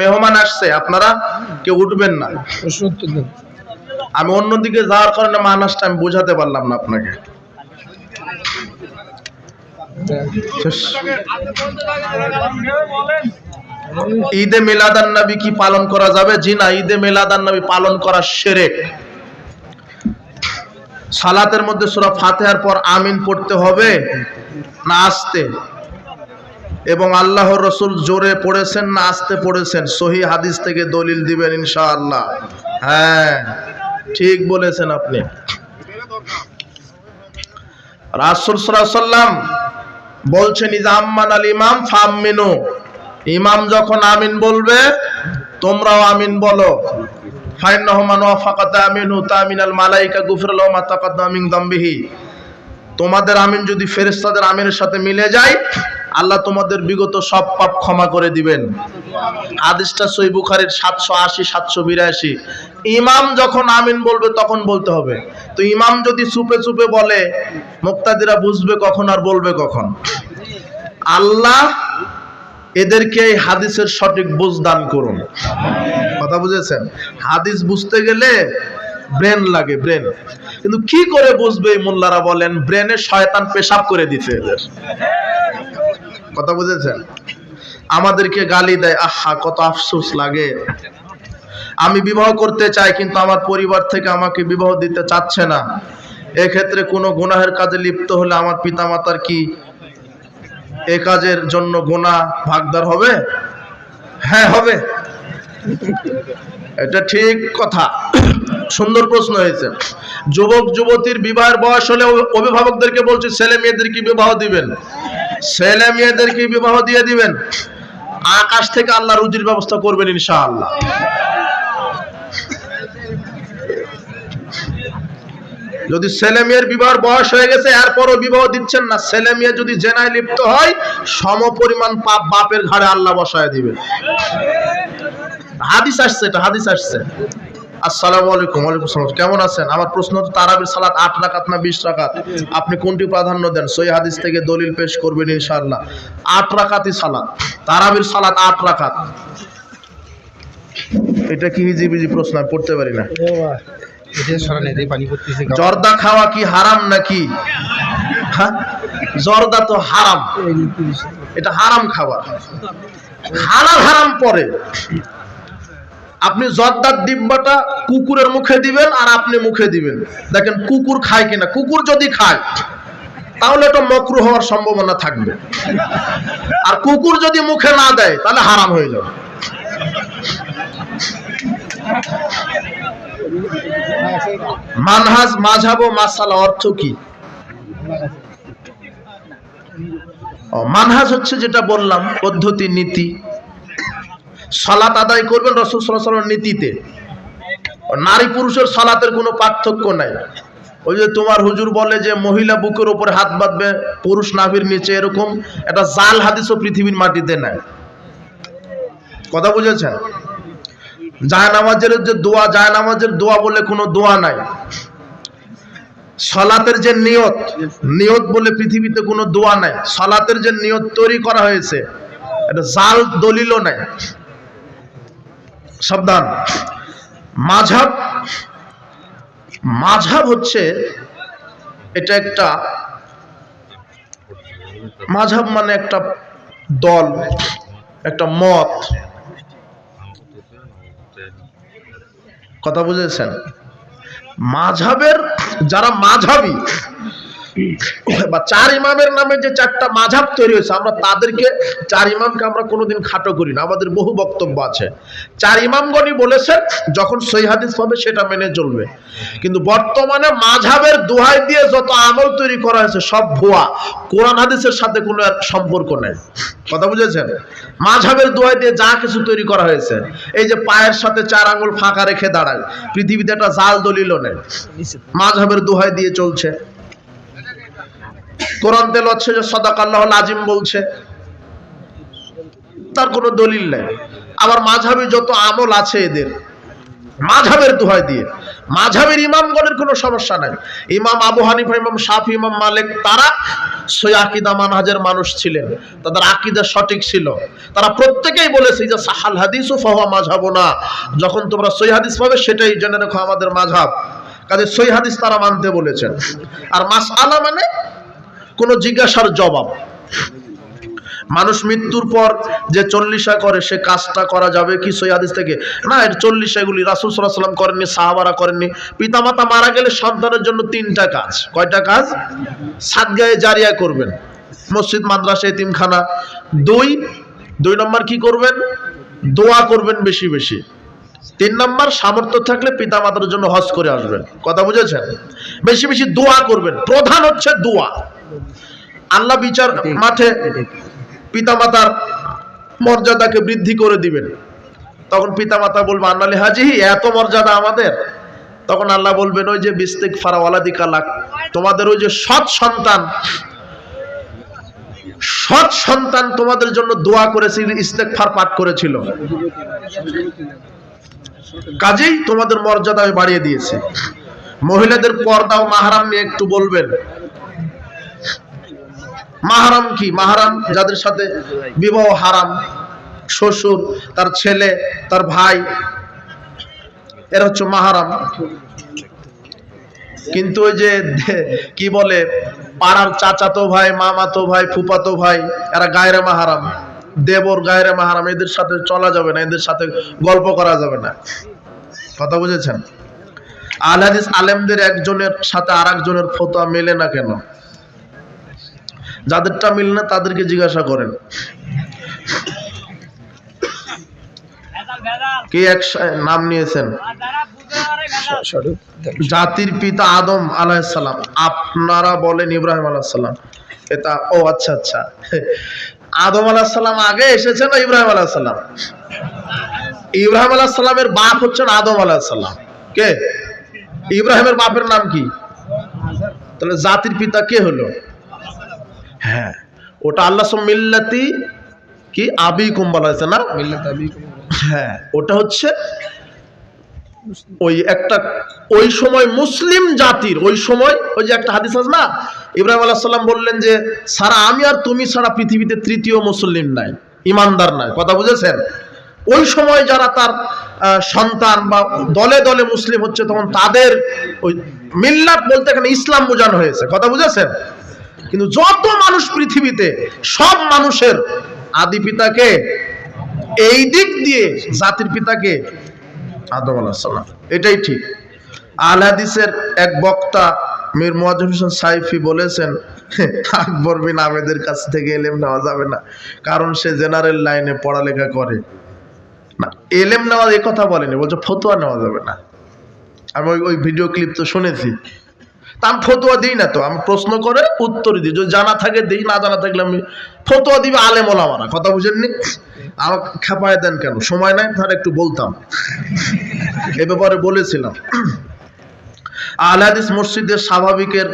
মেহমান আসছে। আপনারা কেউ উঠবেন না। আমি অন্যদিকে যাওয়ার কারণে মানাসটা আমি বোঝাতে পারলাম না আপনাকে। ঈদে মিলাদান নবী কি পালন করা যাবে? জি না, ঈদে মিলাদান নবী পালন করা সেরেক। সালাতের মধ্যে সূরা ফাতিহার পর আমিন পড়তে হবে, না আসতে। এবং আল্লাহর রসুল জোরে পড়েছেন, না আসতে পড়েছেন, সহি হাদিস থেকে দলিল দিবেন ইনশাআল্লাহ। হ্যাঁ ঠিক বলেছেন আপনি। রাসুল সাল্লাম বলছেন ইজাম্মান আল ইমাম ফামিনু ইমাম যখন আমিন বলবে, তোমরাও আমিন বলো। মালাইকা তোমাদের আমিন যদি ফেরেশতাদের আমিনের সাথে মিলে যায়, আল্লাহ তোমাদের বিগত সব পাপ ক্ষমা করে দিবেন। হাদিসটা সই বুখারের সাতশো আশি, সাতশো বিরাশি। ইমাম যখন আমিন বলবে তখন বলতে হবে। তো ইমাম যদি চুপে চুপে বলে, মুক্তাদিরা বুঝবে কখন আর বলবে কখন? আল্লাহ এদেরকে এই হাদিসের সঠিক বুঝ দান করুন। কথা বুঝেছেন? হাদিস বুঝতে গেলে ব্রেন লাগে, ব্রেন। কিন্তু কি করে বুঝবে মোল্লারা বলেন, ব্রেনে শয়তান পেশাব করে দিতে এদের। কথা বুঝেছেন? আমাদেরকে গালি দেয়, আহা, কত আফসোস লাগে। আমি বিবাহ করতে চাই, কিন্তু আমার পরিবার থেকে আমাকে বিবাহ দিতে চাচ্ছে না। এক্ষেত্রে কোনো গুনাহের কাজে লিপ্ত হলে আমার পিতামাতার কি এ কাজের জন্য গোনা ভাগদার হবে? হ্যাঁ হবে। এটা ঠিক কথা। সুন্দর প্রশ্ন হয়েছে। যুবক, যুবতীর বিবাহের বয়স হলে অভিভাবকদেরকে বলছি, ছেলে মেয়েদেরকে বিবাহ দিবেন? ছেলে মেয়েদেরকে বিবাহ দিয়ে দিবেন? আকাশ থেকে আল্লাহ রুজির ব্যবস্থা করবেন ইনশাআল্লাহ। যদি ছেলে মেয়ের বিবাহের বয়স হয়ে গেছে, এরপরও বিবাহ দিচ্ছেন না। ছেলে মেয়ে যদি জেনায় লিপ্ত হয়, সম পরিমাণ পাপ বাপের ঘাড়ে আল্লাহ বসায় দিবে হাদিস আসছে এটা হাদিস আসছে। আসসালামু আলাইকুম, ওয়ালাইকুম সালাম কেমন আছেন? আমার প্রশ্ন হচ্ছে, তারাবির সালাত আট রাকাত না বিশ রাকাত? আপনি কোনটি প্রাধান্য দেন? সই হাদিস থেকে দলিল পেশ করবেন ইনশাআল্লাহ। আট রাকাতই সালাত। তারাবির সালাত আট রাকাত। এটা কি হিজিবিজি প্রশ্ন? পড়তে পারি না। জর্দা খাওয়া কি হারাম নাকি? হ্যাঁ? জর্দা তো হারাম। এটা হারাম খাবার। হালাল হারাম পরে। আপনি জর্দার ডিব্বাটা কুকুরের মুখে দিবেন আর আপনি মুখে দিবেন। দেখেন কুকুর খায় কিনা? কুকুর যদি খায়, তাহলে এটা মকরু হওয়ার সম্ভাবনা থাকবে। আর কুকুর যদি মুখে না দেয়, তাহলে হারাম হয়ে যাবে। মানহাজ মাঝাব ও মাসালা অর্থ কি? মানহাজ হচ্ছে যেটা বললাম, পদ্ধতি, নীতি। সালাত আদায় করবেন রসুল সাল্লাহ নীতিতে। নারী পুরুষের সালাতের কোনো পার্থক্য নাই। ওই যে তোমার হুজুর বলে যে মহিলা বুকের উপরে হাত বাঁধবে, পুরুষ নাভির নিচে, এরকম একটা জাল হাদিসও পৃথিবীর মাটিতে নাই। কথা বুঝেছেন? জায়নামাজের যে দোয়া জায়নামাজের দোয়া বলে কোনো দোয়া নাই। সলাতের যে নিয়ত নিয়ত বলে পৃথিবীতে কোনো দোয়া নাই। সলাতের যে নিয়ত তৈরি করা হয়েছে, এটা জাল দলিলও নাই। সাবধান। মাঝাব মাঝাব হচ্ছে এটা একটা মাঝাব মানে একটা দল, একটা মত। কথা বুঝেছেন? মাঝাবের যারা মাঝাবি বা চার ইমামের নামে যে চারটা মাঝাব তৈরি হয়েছে, আমরা তাদেরকে, চার ইমামকে আমরা কোনোদিন খাটো করি না। আমাদের বহু বক্তব্য আছে। চার ইমামগণই বলেছেন, যখন সই হাদিস পাবে সেটা মেনে চলবে। কিন্তু বর্তমানে মাঝাবের দোহাই দিয়ে যত আমল তৈরি করা হয়েছে, সব ভুয়া। কোরআন হাদিসের সাথে কোনো সম্পর্ক নেই। কথা বুঝেছেন? মাঝাবের দোহাই দিয়ে যা কিছু তৈরি করা হয়েছে, এই যে পায়ের সাথে চার আঙুল ফাঁকা রেখে দাঁড়ায়, পৃথিবীতে একটা জাল দলিল নেই। মাঝাবের দোহাই দিয়ে চলছে। কোরআন তেল হচ্ছে যে সদাক আল্লাহ আজিম বলছে, তার কোনো দলিল নেই। আবার মাঝাবি যত আমল আছে এদের মাঝাবের দোহাই দিয়ে মাঝাবের ইমামগণের কোনো সমস্যা নাই। ইমাম আবু হানিফা, ইমাম শাফি, ইমাম মালিক, তারা সই আকিদা মানহাজের মানুষ ছিলেন। তাদের আকিদা সঠিক ছিল। তারা প্রত্যেকেই বলেছে যে সাহাল হাদিস ও ফাহুয়া মাঝাবো না যখন তোমরা সই হাদিস পাবে, সেটাই জেনে রেখো আমাদের মাঝাব কাজে সই হাদিস তারা মানতে বলেছেন। আর মাস আলা মানে কোনো জিজ্ঞাসার জবাব। মানুষ মৃত্যুর পর যে চল্লিশা করে, সে কাজটা করা যাবে কি সই হাদিস থেকে? না, এর চল্লিশা এগুলি রাসুল সাল্লাম করেননি, সাহাবারা করেননি। পিতামাতা মারা গেলে সন্তানের জন্য তিনটা কাজ। কয়টা কাজ? সাত গায়ে জারিয়া করবেন। মসজিদ, মাদ্রাসা, এতিমখানা। দুই দুই নম্বর কি করবেন? দোয়া করবেন বেশি বেশি। তিন নম্বর, সামর্থ্য থাকলে পিতামাতার জন্য হজ করে আসবেন। কথা বুঝেছেন? বেশি বেশি দোয়া করবেন। প্রধান হচ্ছে দোয়া। আল্লাহ বিচার মাঠে পিতামাতার মর্যাদাকে বৃদ্ধি করে দিবেন। তখন পিতামাতা বলবে আন্নালি হাজি এত মর্যাদা আমাদের? তখন আল্লাহ বলবেন ওই যে বিস্তিক ফারাওয়ালাদি কালাক তোমাদের ওই যে সৎ সন্তান সৎ সন্তান তোমাদের জন্য দোয়া করেছিল ইস্তেকফার পাঠ করেছিল। কাজেই তোমাদের মর্যাদা বাড়িয়ে দিয়েছি। মহিলাদের পর্দা ও মাহারাম নিয়ে একটু বলবেন। মাহারাম কি? মাহারাম যাদের সাথে বিবাহ হারাম, শ্বশুর, তার ছেলে, তার ভাই, এরা হচ্ছে মাহারাম। কিন্তু ওই যে কি বলে, পাড়ার চাচাতো ভাই, মামাতো ভাই, ফুপাতো ভাই, এরা গায়রে মাহারাম। দেবর গায়রে মাহারাম, এদের সাথে চলা যাবে না, এদের সাথে গল্প করা যাবে না। কথা বুঝেছেন? আল হাদিস আলেমদের একজনের সাথে আর একজনের ফতোয়া মেলে না কেন? যাদেরটা মিল না, তাদেরকে জিজ্ঞাসা করেন। কে এক নাম নিয়েছেন? জাতির পিতা আদম আলাইসাল্লাম আপনারা বলেন ইব্রাহিম আলাইসাল্লাম এটা, ও আচ্ছা আচ্ছা। আদম আলাহিসাল্লাম আগে এসেছেন ইব্রাহিম আলাহিসাল্লাম ইব্রাহিম আলাহিসাল্লামের বাপ হচ্ছেন আদম আলাহিসাল্লাম কে? ইব্রাহিমের বাপের নাম কি? তাহলে জাতির পিতা কে হলো? হ্যাঁ। ওটা আল্লাহ মিল্লাতি কি? আবি কুম্বাল হয়েছে না? হ্যাঁ ওটা হচ্ছে ওই একটা ওই সময় মুসলিম জাতির ওই সময় ওই যে একটা হাদিস আছে না? ইব্রাহিম আলাহ সাল্লাম বললেন যে সারা আমি আর তুমি ছাড়া পৃথিবীতে তৃতীয় মুসলিম নাই ইমানদার নাই। কথা বুঝেছেন? ওই সময় যারা তার সন্তান বা দলে দলে মুসলিম হচ্ছে তখন তাদের ওই মিল্লাত বলতে এখানে ইসলাম বোঝানো হয়েছে। কথা বুঝেছেন? কিন্তু যত মানুষ পৃথিবীতে, সব মানুষের আদি পিতাকে এই দিক দিয়ে, জাতির পিতাকে আদম আলাহিসাল্লাম এটাই ঠিক। আল হাদিসের এক বক্তা মীর মোয়াজ্জম হোসেন সাইফি বলেছেন, আকবর বিন আহমেদের কাছ থেকে এলেম নেওয়া যাবে না, কারণ সে জেনারেল লাইনে পড়ালেখা করে। না, এলেম নেওয়া কথা বলেনি, বলছে ফতোয়া নেওয়া যাবে না। আমি ওই ভিডিও ক্লিপ তো শুনেছি। তা আমি ফতোয়া দিই না তো। আমি প্রশ্ন করে উত্তর দিই। যদি জানা থাকে, দিই। না জানা থাকলে আমি ফতোয়া দিবে আলেম ওলামারা। কথা বুঝেননি? আমাকে খেপায় দেন কেন? সময় নাই তাহলে একটু বলতাম। এ ব্যাপারে বলেছিলাম। আলহাদিস মসজিদের স্বাভাবিকের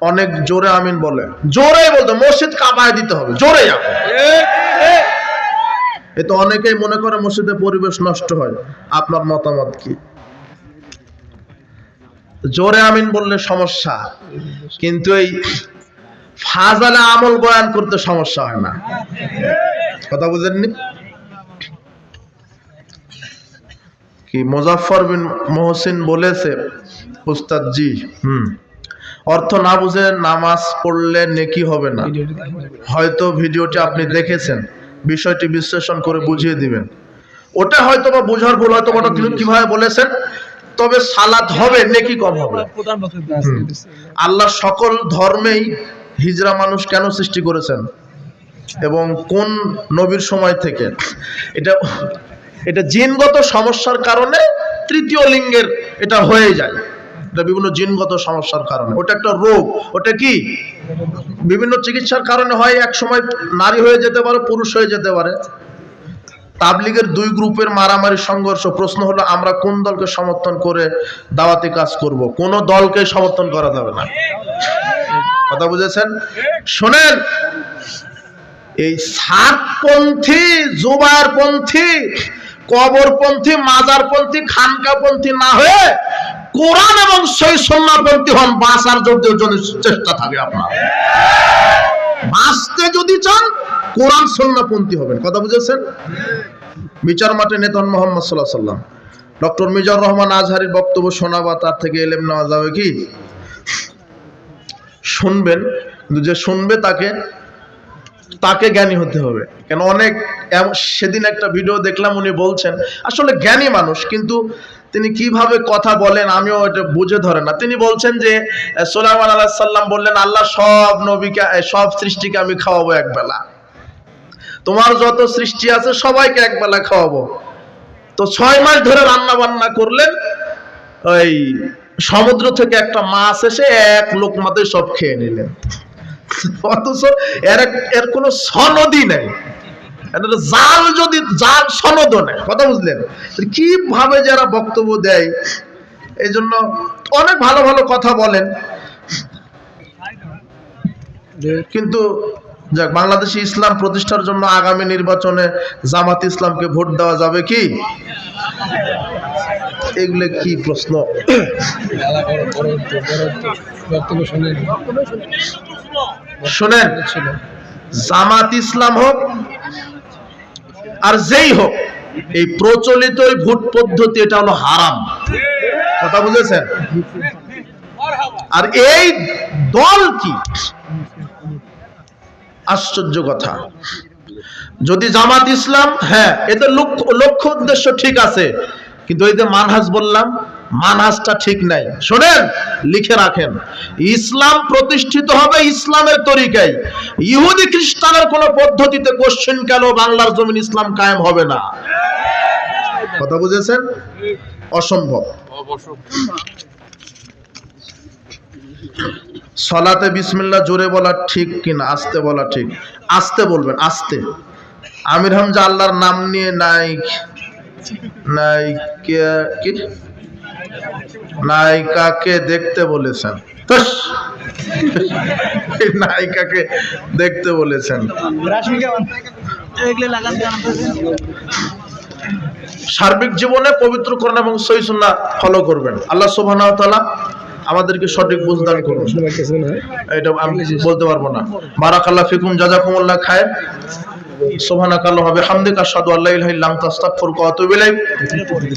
অনেক জোরে আমিন বলে। জোরে বলতো, মসজিদ কাঁপায় দিতে হবে। জোরে এ তো অনেকেই মনে করে মসজিদে পরিবেশ নষ্ট হয়। আপনার মতামত কি? জোরে আমিন বললে সমস্যা। কিন্তু এই ফাজালে আমল বয়ান করতে সমস্যা হয় না। কথা বুঝেননি? কি মুজাফর বিন মোহসিন বলেছে উস্তাদ জি হুম, অর্থ না বুঝে নামাজ পড়লে নেকি হবে না। হয়তো ভিডিওটি আপনি দেখেছেন, বিষয়টি বিশ্লেষণ করে বুঝিয়ে দিবেন। ওটা হয়তো বা বোঝার ভুল হয়তো ওটা কীভাবে বলেছেন তবে সালাত হবে নেকি কম হবে? আল্লাহ সকল ধর্মেই হিজরা মানুষ কেন সৃষ্টি করেছেন? এবং কোন নবীর সময় থেকে? এটা এটা জিনগত সমস্যার কারণে তৃতীয় লিঙ্গের এটা হয়ে যায়। এটা বিভিন্ন জিনগত সমস্যার কারণে। ওটা একটা রোগ। ওটা কি? বিভিন্ন চিকিৎসার কারণে হয় এক সময় নারী হয়ে যেতে পারে পুরুষ হয়ে যেতে পারে। তাবলিগের দুই গ্রুপের মারামারি সংঘর্ষ। প্রশ্ন হলো, আমরা কোন দলকে সমর্থন করে দাওয়াতি কাজ করব? কোন দলকে সমর্থন করা যাবে না। কথা বুঝেছেন? শোনেন, এই সাতপন্থী জুবারপন্থী কবরপন্থী, মাজারপন্থী, খানকাপন্থী না হয়ে কোরআন এবং সেই সন্নাপন্থী হন, বাঁচার জন্য চেষ্টা থাকে আপনার। বাঁচতে যদি চান কোরআন সন্নাপন্থী হবেন। কথা বুঝেছেন? বিচার মাঠে নেতন মোহাম্মদ সাল্লাহ সাল্লাম। ডক্টর মিজার রহমান আজহারির বক্তব্য শোনা বা তার থেকে এলেম নেওয়া যাবে কি? শুনবেন, কিন্তু যে শুনবে তাকে তাকে জ্ঞানী হতে হবে। কেন অনেক সেদিন একটা ভিডিও দেখলাম, উনি বলছেন, আসলে জ্ঞানী মানুষ, কিন্তু তিনি কীভাবে কথা বলেন, আমিও এটা বুঝে ধরে না। তিনি বলছেন যে সোলাইমান আলাহ সাল্লাম বললেন, আল্লাহ সব নবীকে সব সৃষ্টিকে আমি খাওয়াবো একবেলা। তোমার যত সৃষ্টি আছে সবাইকে একবেলা খাওয়াবো। তো ছয় মাস ধরে রান্না বান্না করলেন, ওই সমুদ্র থেকে একটা মাছ এসে এক লোক লোকমাতে সব খেয়ে নিলেন। অথচ এর এর কোনো সনদই নেই। জাল যদি, জাল সনদও নেই, কথা বুঝলেন? কীভাবে যারা বক্তব্য দেয় এই জন্য অনেক ভালো ভালো কথা বলেন। কিন্তু যাক, বাংলাদেশে ইসলাম প্রতিষ্ঠার জন্য আগামী নির্বাচনে জামাত ইসলামকে ভোট দেওয়া যাবে কি? এগুলো কি প্রশ্ন? শুনেন, জামাত ইসলাম হোক আর যেই হোক, এই প্রচলিত ভোট পদ্ধতি, এটা হলো হারাম। কথা বুঝেছেন? আর এই দল কি? আশ্চর্য কথা। যদি জামাত ইসলাম হ্যাঁ এদের লক্ষ্য লক্ষ্য উদ্দেশ্য ঠিক আছে, কিন্তু এই যে মানহাজ বললাম, মানহাজটা ঠিক নাই। শোনেন, লিখে রাখেন, ইসলাম প্রতিষ্ঠিত হবে ইসলামের তরিকায়। ইহুদি খ্রিস্টানের কোন পদ্ধতিতে কোশ্চেন কেন বাংলার জমিন ইসলাম কায়েম হবে না? কথা বুঝেছেন? অসম্ভব। সলাতে বিসমিল্লা জোরে বলা ঠিক কিনা আস্তে বলা ঠিক। আস্তে বলবেন আস্তে। আমির হামজা আল্লাহর নাম নিয়ে নাই নাই কি? নায়িকাকে দেখতে বলেছেন। নায়িকাকে দেখতে বলেছেন। সার্বিক জীবনে পবিত্রকরণ এবং সহিসুন্না ফলো করবেন। আল্লাহ সুবহানাহু ওয়া তাআলা আমাদেরকে সঠিক বুঝদান করুন। এটা আমি বলতে পারব না। বারাকাল্লাহ ফিকুম জাজাকুমুল্লাহ সোভানা কালো হবে হামদিকা আশহাদু আল্লাহ ইলাহা ইল্লা আনতা আস্তাগফিরুকা ওয়া আতুবু ইলাইক।